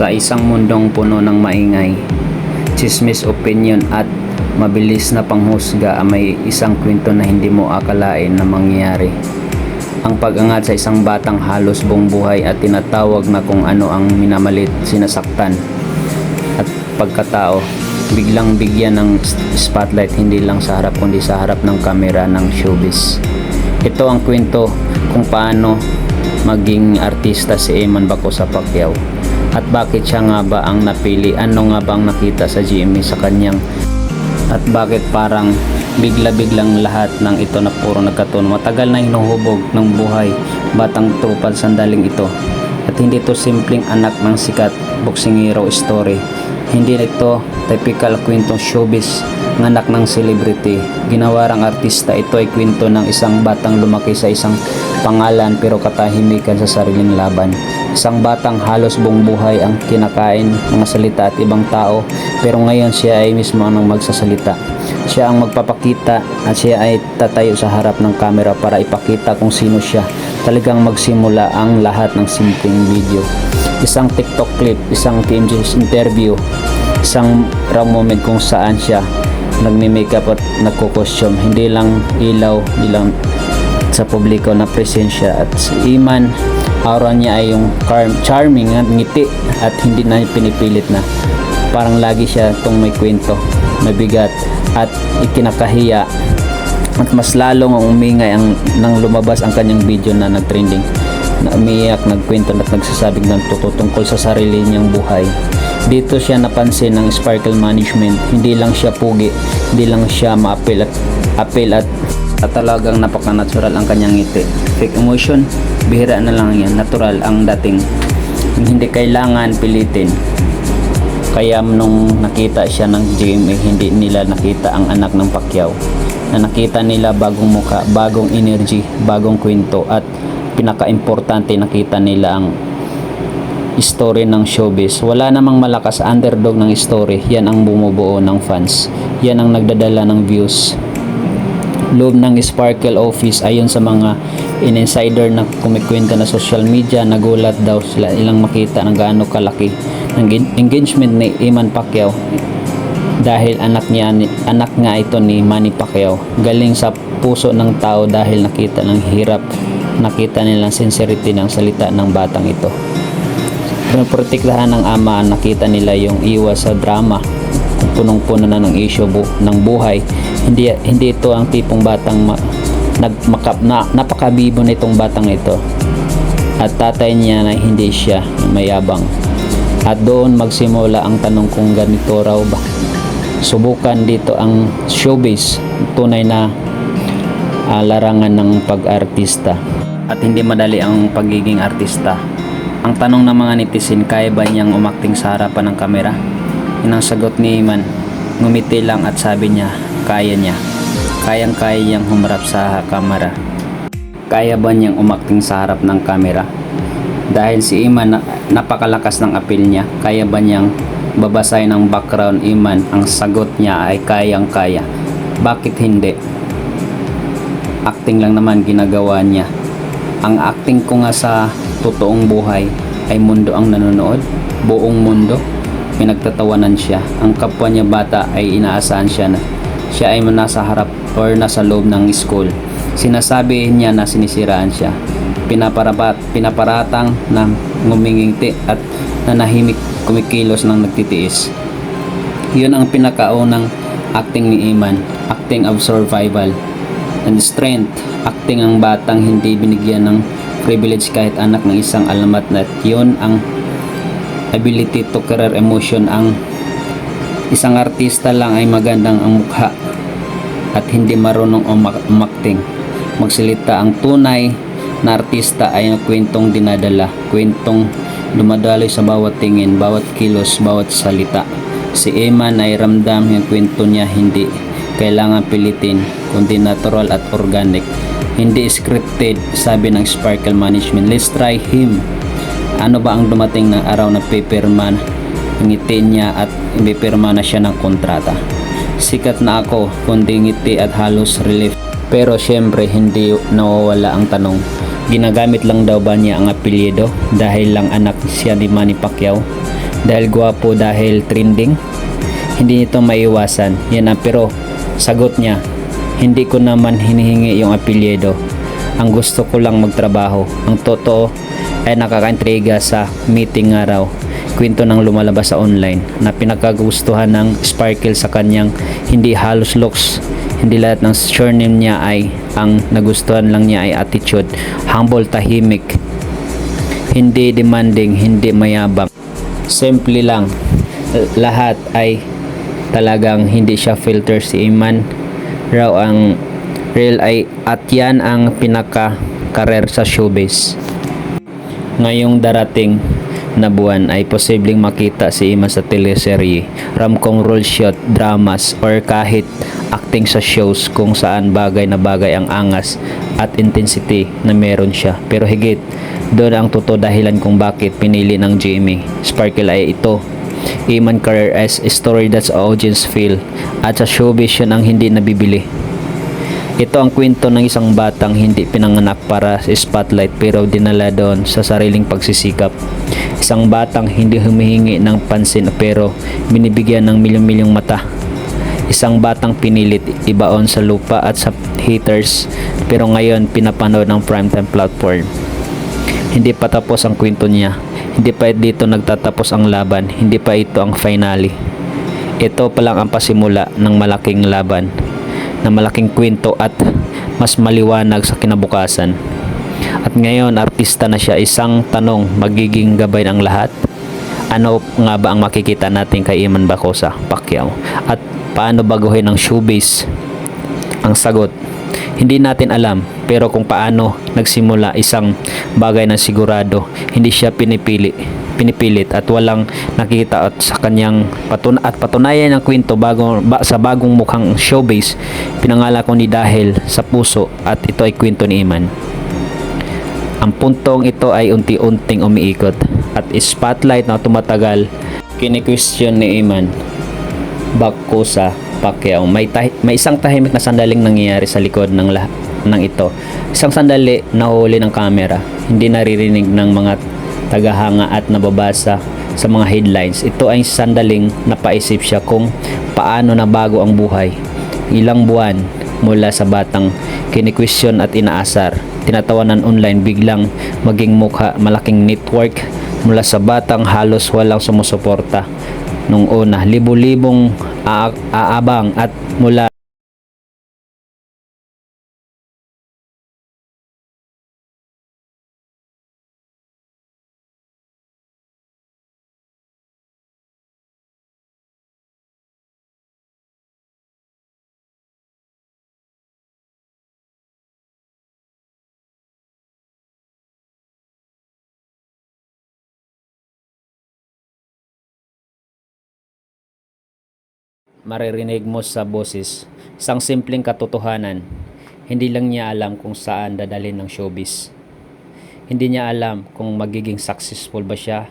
Sa isang mundong puno ng maingay, chismis opinion at mabilis na panghusga ang may isang kwento na hindi mo akalain na mangyayari. Ang pag-angat sa isang batang halos buong buhay at tinatawag na kung ano ang minamalit, sinasaktan at pagkatao biglang bigyan ng spotlight hindi lang sa harap kundi sa harap ng kamera ng showbiz. Ito ang kwento kung paano maging artista si Eman Bacosa Pacquiao at bakit siya nga ba ang napili? Ano nga bang nakita sa GMA sa kanyang at bakit parang bigla-biglang lahat ng ito na puro nagkatuno matagal na hinuhubog ng buhay batang trupal sandaling ito. At hindi to simpleng anak ng sikat boxing hero story. Hindi ito typical kwentong showbiz ng anak ng celebrity. Ginawarang artista ito ay kwento ng isang batang lumaki sa isang pangalan pero katahimikan sa sariling laban isang batang halos buong buhay ang kinakain mga salita at ibang tao. Pero ngayon siya ay mismo ang magsasalita. Siya ang magpapakita at siya ay tatayo sa harap ng camera para ipakita kung sino siya. Talagang magsimula ang lahat ng simpleng video. Isang tiktok clip isang TMJ interview isang raw moment kung saan siya nagme-makeup at nagko-costume. Hindi lang ilaw hindi lang sa publiko na presensya at si Iman aura niya ay yung charming at ngiti at hindi na pinipilit na parang lagi siya tong may kwento mabigat at ikinakahiya at mas lalong umingay ang nang lumabas ang kanyang video na nagtrending na umiyak, nagkwento at nagsasabing ng totoo tungkol sa sarili niyang buhay. Dito siya napansin ng Sparkle Management. Hindi lang siya pugi, hindi lang siya ma-appeal at, appeal at, at talagang napaka-natural ang kanyang ngiti. Fake emotion, bihira na lang yan. Natural ang dating. Hindi kailangan pilitin. Kaya nung nakita siya ng GMA, hindi nila nakita ang anak ng Pacquiao. Na nakita nila bagong muka, bagong energy, bagong kwento at pinaka-importante nakita nila ang story ng showbiz. Wala namang malakas underdog ng story. Yan ang bumubuo ng fans. Yan ang nagdadala ng views. Loob ng Sparkle Office ayon sa mga in-insider na kumikwenta na social media nagulat daw sila ilang makita ng gaano kalaki ng engagement ni Iman Pacquiao dahil anak niya ni- anak nga ito ni Manny Pacquiao. Galing sa puso ng tao dahil nakita ng hirap nakita nilang sincerity ng salita ng batang ito. Pinoprotektahan ng ama nakita nila yung iwas sa drama punong-puno na ng issue bu- ng buhay hindi hindi ito ang tipong batang ma- nagmakap na napakabibo nitong batang ito. At tatay niya na hindi siya mayabang. At doon magsimula ang tanong kung ganito raw ba. Subukan dito ang showbiz tunay na ah, larangan ng pag-artista. At hindi madali ang pagiging artista. Ang tanong ng mga netizen kaya ba niyang umakting sa harapan ng kamera? Yun sagot ni Iman. Ngumiti lang at sabi niya kaya niya. Kayang kaya niyang humarap sa kamera. Kaya ba niyang umakting sa harap ng kamera? Dahil si Iman na- napakalakas ng appeal niya kaya ba niyang babasay ng background Iman? Ang sagot niya ay kayang kaya. Bakit hindi? Acting lang naman ginagawa niya. Ang acting ko nga sa totoong buhay ay mundo ang nanonood. Buong mundo pinagtatawanan siya. Ang kapwa niya bata ay inaasahan siya na siya ay nasa harap or nasa loob ng school. Sinasabi niya na sinisiraan siya. Pinaparapat pinaparatang na ngumingiti at nanahimik kumikilos ng nagtitiis. Yun ang pinakaunang acting ni Iman acting of survival. And strength acting ang batang hindi binigyan ng privilege kahit anak ng isang alamat. Na yun ang ability to career emotion ang isang artista lang ay magandang ang mukha at hindi marunong umak- umakting. Magsalita ang tunay na artista ay kwentong dinadala kwentong dumadaloy sa bawat tingin bawat kilos bawat salita. Si Eman ay ramdam yung kwento niya hindi kailangan pilitin kundi natural at organic hindi scripted sabi ng Sparkle Management. Let's try him. Ano ba ang dumating na araw na pipirma ngiti niya at pipirma na siya ng kontrata sikat na ako kundi ngiti at halos relief pero syempre hindi nawawala ang tanong ginagamit lang daw ba niya ang apelyido dahil lang anak siya ni Manny Pacquiao Dahil gwapo dahil trending? Hindi nito maiwasan. Yan ang pero sagot niya, hindi ko naman hinihingi yung apelyido. Ang gusto ko lang magtrabaho. Ang totoo ay nakakaintriga sa meeting nga raw. Kwento ng lumalabas sa online na pinakagustuhan ng Sparkle sa kanyang hindi halos looks. Hindi lahat ng surname niya ay ang nagustuhan lang niya ay attitude, humble, tahimik, hindi demanding, hindi mayabang. Simple lang. Lahat ay talagang hindi siya filter si Iman raw ang real ay at yan ang pinaka karer sa showbiz. Ngayong darating na buwan ay posibleng makita si Iman sa teleserye, romcom role shot, dramas, or kahit acting sa shows kung saan bagay na bagay ang angas at intensity na meron siya. Pero higit, doon ang totoo dahilan kung bakit pinili ng Jamie. Sparkle ay ito. Iman career as a story that's audience feel at sa showbiz yun ang hindi nabibili. Ito ang kwento ng isang batang hindi pinanganak para sa spotlight pero dinala doon sa sariling pagsisikap. Isang batang hindi humihingi ng pansin pero binibigyan ng milyong-milyong mata. Isang batang pinilit ibaon sa lupa at sa haters pero ngayon pinapanood ng primetime platform. Hindi pa tapos ang kwento niya. Hindi pa dito nagtatapos ang laban. Hindi pa ito ang finale. Ito pa lang ang pasimula ng malaking laban na malaking kwento at mas maliwanag sa kinabukasan. At ngayon, artista na siya. Isang tanong, magiging gabay ng lahat? Ano nga ba ang makikita natin kay Iman Bacosa, Pacquiao? At paano baguhin ang showbiz? Ang sagot, hindi natin alam pero kung paano nagsimula isang bagay na sigurado hindi siya pinipili pinipilit at walang nakita at sa kanyang patun at patunayan ng kwento bago ba, sa bagong mukhang showbiz pinangala ko ni dahil sa puso at ito ay kwento ni Iman ang puntong ito ay unti-unting umiikot at spotlight na tumatagal kini-question ni Iman bako sa Pacquiao. May, may isang tahimik na sandaling nangyayari sa likod ng lah- ng ito. Isang sandali nahuli ng kamera. Hindi naririnig ng mga tagahanga at nababasa sa mga headlines. Ito ay sandaling napaisip siya kung paano nabago ang buhay. Ilang buwan mula sa batang kinikwestiyon at inaasar. Tinatawanan online biglang maging mukha malaking network mula sa batang halos walang sumusuporta nung una libo-libong aa- aabang at mula maririnig mo sa boses isang simpleng katotohanan. Hindi lang niya alam kung saan dadalhin ng showbiz. Hindi niya alam kung magiging successful ba siya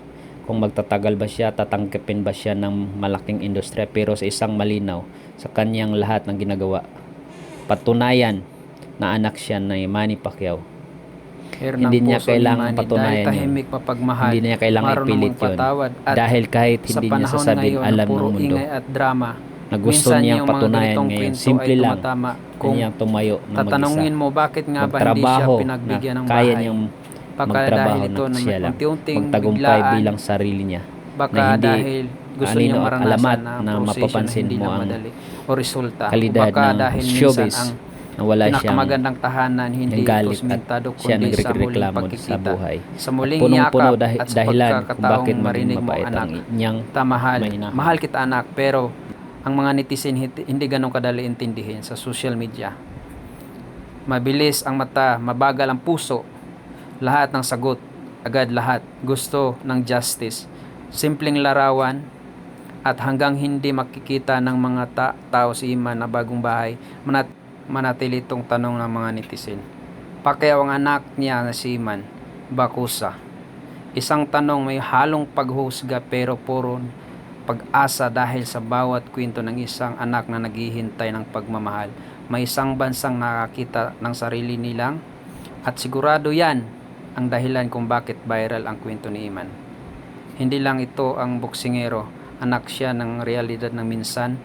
kung magtatagal ba siya tatanggapin ba siya ng malaking industriya pero sa isang malinaw sa kanyang lahat ng ginagawa. Patunayan na anak siya ni Manny Pacquiao. Care Hindi niya Manny patunayan dahil tahimik mapagmahal. hindi niya kailangan ipilit yun. dahil kahit hindi niya sasabihin ngayon alam ng mundo. ingay at drama. Na gusto minsan niyang patunayan ngayon simple lang kung niyang tumayo na mag-isa tatanungin mo bakit nga ba hindi siya pinagbigyan na ng kaya bahay. niyang Baka magtrabaho ito na siya lang magtagumpay bilang sarili niya baka na hindi dahil gusto anino niyang maranasan alamat na, na mapapansin mo ang o resulta. Kalidad baka ng dahil showbiz ang na wala siyang pinakamagandang tahanan hindi galit at siya nagreklamo sa buhay Sa muling punong-puno dahi- dahilan kung bakit maging anak ang niyang tamahal. Mahina. Mahal kita anak, pero ang mga netizen hindi, ganun kadali intindihin sa social media. Mabilis ang mata, mabagal ang puso. Lahat ng sagot, agad lahat. Gusto ng justice. Simpleng larawan at hanggang hindi makikita ng mga ta- tao si Iman na bagong bahay, manat manatili itong tanong ng mga netizen. Pacquiao ang anak niya na si Iman, Bakusa. Isang tanong may halong paghusga pero puro pag-asa dahil sa bawat kwento ng isang anak na naghihintay ng pagmamahal. May isang bansang nakakita ng sarili nilang at sigurado yan ang dahilan kung bakit viral ang kwento ni Iman. Hindi lang ito ang boksingero, anak siya ng realidad ng minsan